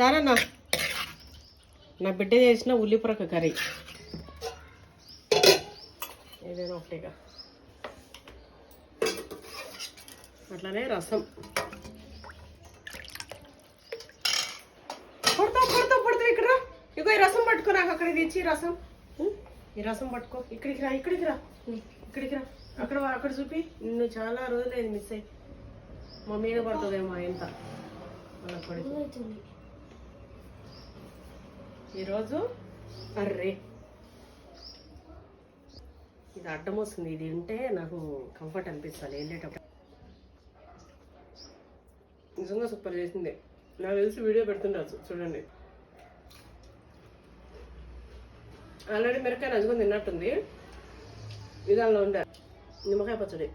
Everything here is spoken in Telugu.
దానన్నా నా బిడ్డ చేసిన ఉల్లిపురక కర్రీ. ఏదైనా ఒకటిగా అట్లానే రసం. పడతావు పడతావు పడతావు ఇక్కడ. రా ఇగో ఈ రసం పట్టుకో నాకు అక్కడ తెచ్చి ఈ రసం. ఈ రసం పట్టుకో. ఇక్కడికి రా ఇక్కడికి రా. ఇక్కడికి రా. అక్కడ అక్కడ చూపి. నిన్ను చాలా రోజులైంది మిస్ అయ్యి. మా మీద పడుతుందేమో ఎంత? వాళ్ళ ఈరోజు అర్రే ఇది అడ్డం వస్తుంది. ఇది ఉంటే నాకు కంఫర్ట్ అనిపిస్తుంది. వెళ్ళేటప్పుడు. నిజంగా సూపర్ చేసింది. నాకు తెలిసి వీడియో పెడుతుండచ్చు చూడండి. ఆల్రెడీ మిరకాయ నజుకొని తిన్నట్టుంది. ఇది ఉండాలి నిమ్మకాయ పచ్చడి.